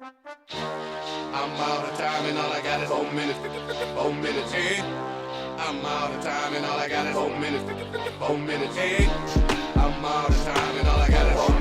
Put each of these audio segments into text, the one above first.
I'm out of time and all I got is four minutes. Four minutes. Hey. I'm out of time and all I got is four minutes. Four minutes. Hey. I'm out of time and all I got is four minutes.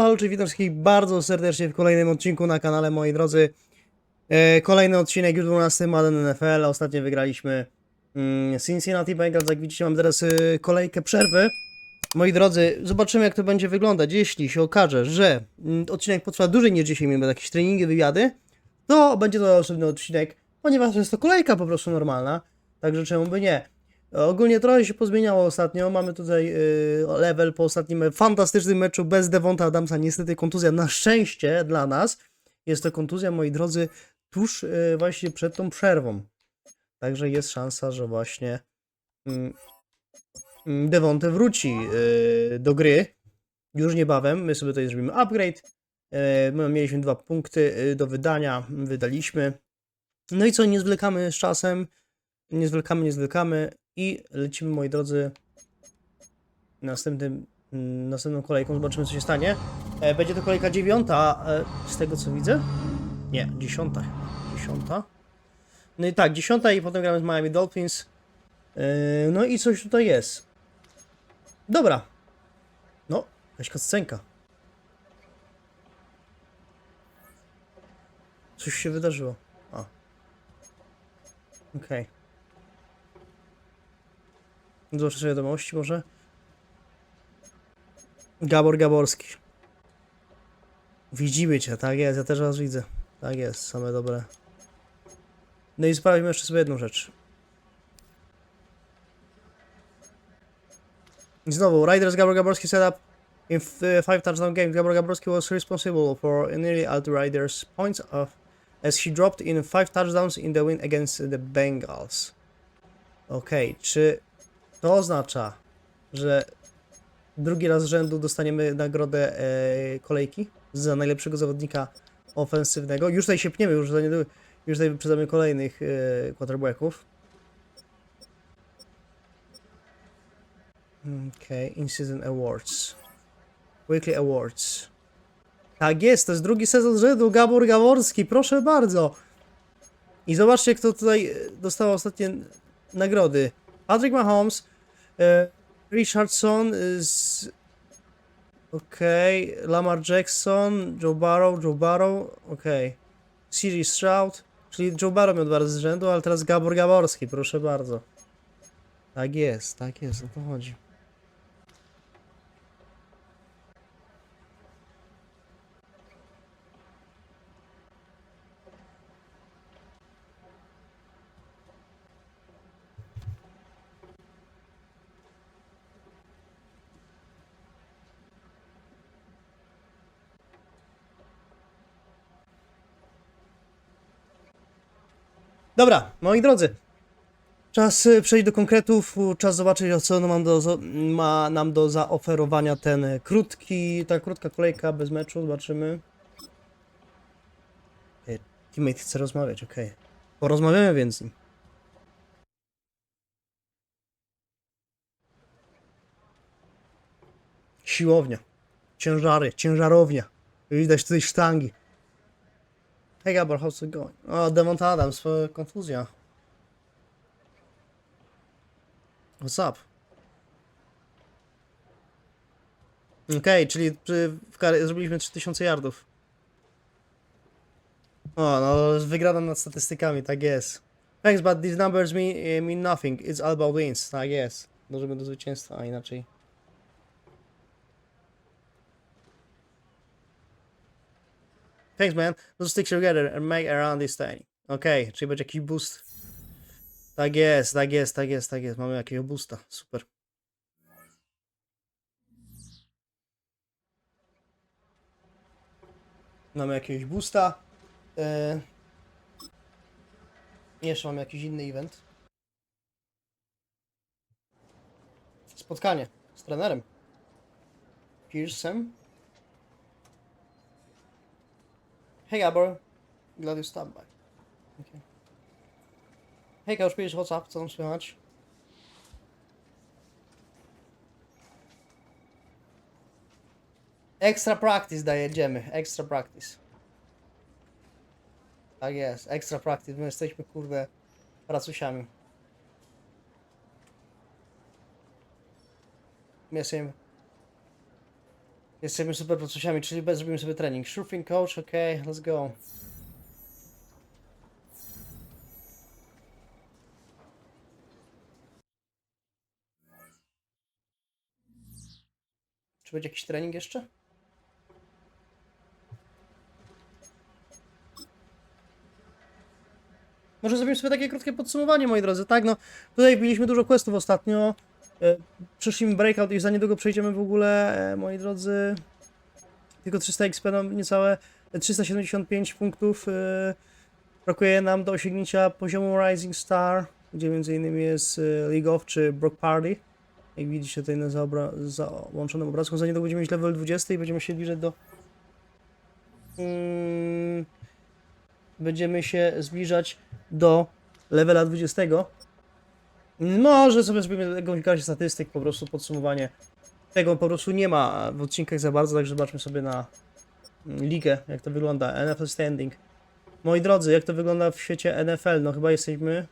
Halo, czy witam wszystkich bardzo serdecznie w kolejnym odcinku na kanale, moi drodzy. E, kolejny odcinek już 12 Madden NFL. Ostatnio wygraliśmy mm, Cincinnati Bengals. Jak widzicie, mam teraz e, kolejkę przerwy. Moi drodzy, zobaczymy jak to będzie wyglądać. Jeśli się okaże, że mm, odcinek potrwa dłużej niż 10 minut, jakieś treningi, wywiady, to będzie to osobny odcinek, ponieważ jest to kolejka po prostu normalna. Także czemu by nie? Ogólnie trochę się pozmieniało ostatnio. Mamy tutaj y, level po ostatnim fantastycznym meczu bez Devonta Adamsa. Niestety kontuzja na szczęście dla nas. Jest to kontuzja, moi drodzy, tuż y, właśnie przed tą przerwą. Także jest szansa, że właśnie mm, mm, Devonte wróci y, do gry już niebawem. My sobie tutaj zrobimy upgrade. Mieliśmy dwa punkty do wydania, wydaliśmy. No i co, nie zwlekamy z czasem nie zwlekamy, nie zwlekamy. I lecimy, moi drodzy, następnym, następną kolejką. Zobaczymy, co się stanie. E, będzie to kolejka dziewiąta, e, z tego co widzę. Nie, dziesiąta. Dziesiąta. No i tak, dziesiąta i potem gramy z Miami Dolphins. E, no i coś tutaj jest. Dobra. No, jakaś scenka. Coś się wydarzyło. A. Okej. Okay. Zobaczę sobie wiadomości może. Gabor Gaborski. Widzimy cię, tak jest, ja też was widzę. Tak jest, same dobre. No i sprawdźmy jeszcze sobie jedną rzecz. I znowu, Riders Gabor Gaborski set up in uh, five touchdown games. Gabor Gaborski was responsible for nearly all the Riders' points of as he dropped in five touchdowns in the win against the Bengals. Okej, czy to oznacza, że drugi raz z rzędu dostaniemy nagrodę e, kolejki za najlepszego zawodnika ofensywnego? Już tutaj się pniemy, już tutaj, już tutaj kolejnych e, quarterbacków. Okej, In-Season Awards. Weekly Awards. Tak jest, to jest drugi sezon rzędu, Gabor Gaworski, proszę bardzo. I zobaczcie, kto tutaj e, dostał ostatnie nagrody. Patrick Mahomes, e, Richardson z... Okej, Lamar Jackson, Joe Burrow, Joe Burrow, okej. CJ Stroud, czyli Joe Burrow miał dwa razy z rzędu, ale teraz Gabor Gaworski, proszę bardzo. Tak jest, tak jest, o to chodzi. Dobra, moi drodzy. Czas y, przejść do konkretów, u, czas zobaczyć, co nam do, zo- ma nam do zaoferowania ten y, krótki, ta krótka kolejka bez meczu, zobaczymy. Teammate chce rozmawiać, okej. Porozmawiamy więc z nim. Siłownia, ciężary, ciężarownia. Widać tutaj sztangi. Hey Gabor, how's it going? O, Devont Adams, kontuzja. What's up? Okej, czyli przy, w kar- zrobiliśmy 3000 yardów. O, no, wygrana nad statystykami, tak jest. Thanks, but these numbers mean, eh, mean nothing. It's all about wins, tak jest. Dążymy do zwycięstwa, a inaczej. Thanks, man. Let's stick together and make around this thing. Okej, czyli będzie jakiś boost. Tak jest, tak jest, tak jest, tak jest. Mamy jakiegoś boosta. Super. Mamy jakiegoś boosta. E... Jeszcze mamy jakiś inny event. Spotkanie z trenerem. Pearsem. Hey Gabor, glad you stopped by. Okay. Hej Coach Pierce, what's up? Co tam słychać? Extra practice dajedziemy, extra practice. Tak jest, extra practice, my jesteśmy kurde pracusiami. My jesteśmy... Jesteśmy super pracusiami, czyli bez zrobimy sobie trening. Sure thing coach, okay, let's go. Czy będzie jakiś trening jeszcze? Może zrobimy sobie takie krótkie podsumowanie, moi drodzy, tak? No, tutaj mieliśmy dużo questów ostatnio. E, Przyszliśmy breakout i za niedługo przejdziemy w ogóle, e, moi drodzy. Tylko 300 XP nam niecałe, e, 375 punktów e, brakuje nam do osiągnięcia poziomu Rising Star, gdzie między innymi jest League of czy Brock Party. Jak widzicie tutaj na załączonym obrazku, za niedługo będziemy mieć level 20 i będziemy się zbliżać do... Mm, będziemy się zbliżać do levela 20. Może sobie zrobimy jakąś garść statystyk, po prostu podsumowanie. Tego po prostu nie ma w odcinkach za bardzo, także zobaczmy sobie na mm, ligę, jak to wygląda. NFL Standing. Moi drodzy, jak to wygląda w świecie NFL? No chyba jesteśmy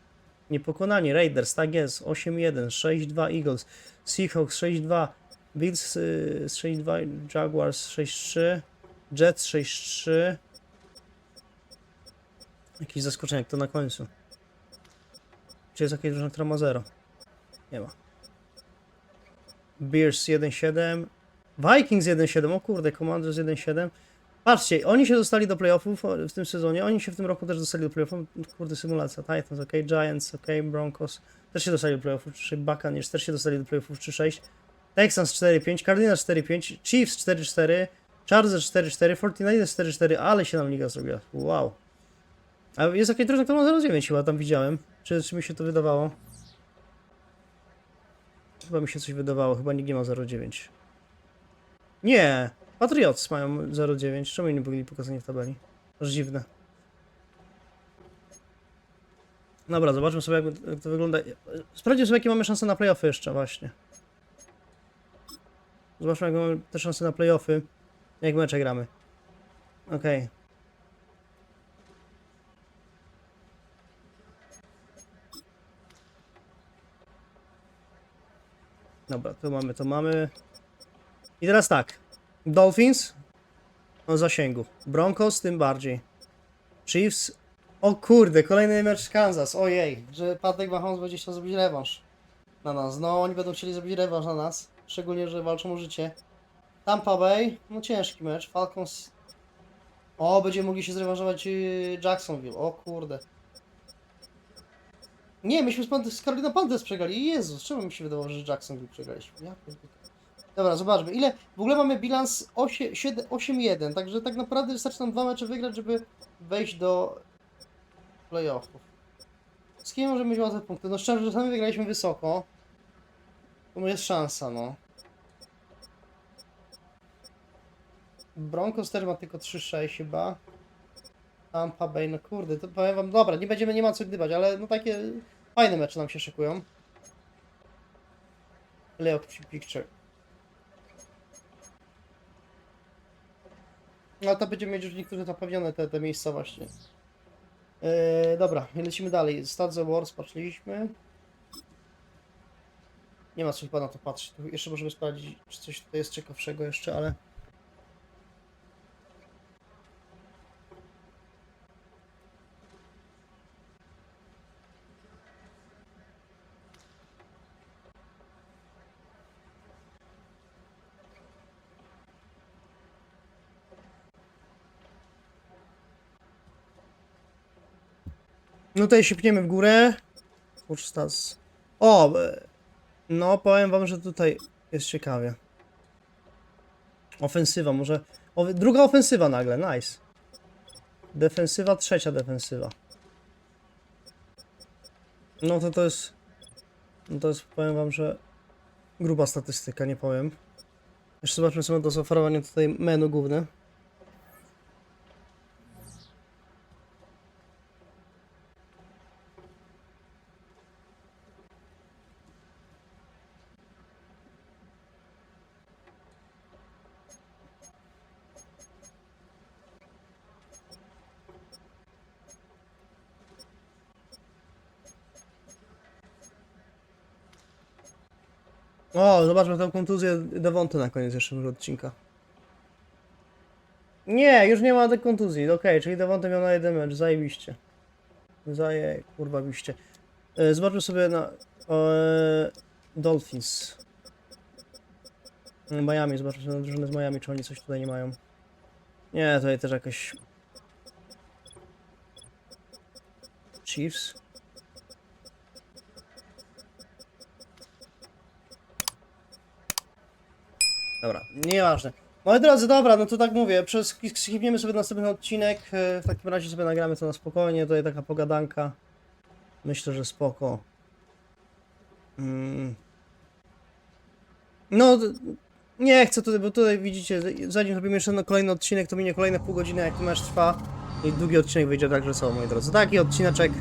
niepokonani. Raiders, tak jest, 8-1, 6-2 Eagles, Seahawks 6-2, Bills y, 6-2, Jaguars 6-3, Jets 6-3, Jakieś zaskoczenie, kto na końcu? Czy jest jakaś drużyna, która ma 0? Nie ma. Bears 1-7. Vikings 1-7. O kurde, Commanders 1-7. Patrzcie, oni się dostali do playoffów w tym sezonie. Oni się w tym roku też dostali do playoffów. Kurde, symulacja. Titans, ok. Giants, ok. Broncos też się dostali do playoffów. Czy Buccaneers też się dostali do playoffów 3-6. Texans 4-5. Cardinals 4-5. Chiefs 4-4. Chargers 4-4. 49ers 4-4. Ale się nam liga zrobiła. Wow. A jest jakaś drużyna, która ma 0-9 chyba tam widziałem. Czy, mi się to wydawało? Chyba mi się coś wydawało. Chyba nikt nie ma 0,9. Nie! Patriots mają 0,9. Czemu nie byli pokazani w tabeli? Aż dziwne. Dobra, zobaczmy sobie jak, to wygląda. Sprawdźmy sobie jakie mamy szanse na playoffy jeszcze właśnie. Zobaczmy jak mamy te szanse na playoffy. Jak mecze gramy. Okej. Dobra, to mamy, to mamy. I teraz tak. Dolphins o zasięgu. Broncos tym bardziej. Chiefs. O kurde, kolejny mecz Kansas. Ojej, że Patrick Mahomes będzie chciał zrobić rewanż na nas. No, oni będą chcieli zrobić rewanż na nas. Szczególnie, że walczą o życie. Tampa Bay, no ciężki mecz. Falcons. O, będziemy mogli się zrewanżować yy, Jacksonville. O kurde. Nie, myśmy z, Pan- z Carolina Panthers przegrali. Jezus, czemu mi się wydawało, że Jacksonville przegraliśmy? Ja. Dobra, zobaczmy. Ile w ogóle mamy bilans 8 7 8-1, także tak naprawdę wystarczy nam dwa mecze wygrać, żeby wejść do playoffów. Z kim możemy mieć łatwe punkty? No szczerze, że sami wygraliśmy wysoko. To jest szansa, no. Broncos też ma tylko 3-6 chyba. Tampa Bay, no kurde, to powiem wam, dobra, nie będziemy, nie ma co gdybać, ale no takie fajne mecze nam się szykują. Playoff picture. No to będziemy mieć już niektóre zapewnione te, te miejsca właśnie. Yy, dobra, lecimy dalej. Stadze Wars patrzyliśmy. Nie ma co chyba na to patrzeć. Jeszcze możemy sprawdzić, czy coś tutaj jest ciekawszego jeszcze, ale... No tutaj się pniemy w górę. Kurcz stas. O! No, powiem wam, że tutaj jest ciekawie. Ofensywa, może... O, druga ofensywa nagle, nice. Defensywa, trzecia defensywa. No to to jest... No to jest, powiem wam, że... Gruba statystyka, nie powiem. Jeszcze zobaczmy sobie do zaoferowania tutaj menu główne. O, zobaczmy tą kontuzję Devonty na koniec jeszcze odcinka. Nie, już nie ma tej kontuzji. Okej, czyli Devonty miał na jeden mecz. Zajebiście. Zaje, kurwa, biście. E, Zobaczmy sobie na e, Dolphins. Miami, zobaczmy sobie na drużynę z Miami, czy oni coś tutaj nie mają. Nie, tutaj też jakaś... Chiefs. Dobra, nieważne. Moi drodzy, dobra, no to tak mówię, przez sobie następny odcinek, e, w takim razie sobie nagramy to na spokojnie, tutaj taka pogadanka. Myślę, że spoko. Mm. No, nie chcę tutaj, bo tutaj widzicie, zanim zrobimy jeszcze kolejny odcinek, to minie kolejne pół godziny, jak mecz trwa. I długi odcinek wyjdzie także co, moi drodzy. Taki odcineczek,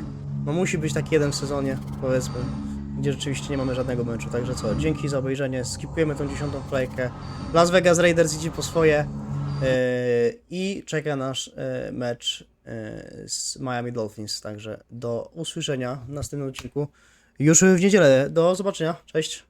no musi być taki jeden w sezonie, powiedzmy gdzie rzeczywiście nie mamy żadnego meczu. Także co, dzięki za obejrzenie. Skipujemy tą dziesiątą kolejkę. Las Vegas Raiders idzie po swoje yy, i czeka nasz yy, mecz yy, z Miami Dolphins. Także do usłyszenia w następnym odcinku już w niedzielę. Do zobaczenia. Cześć.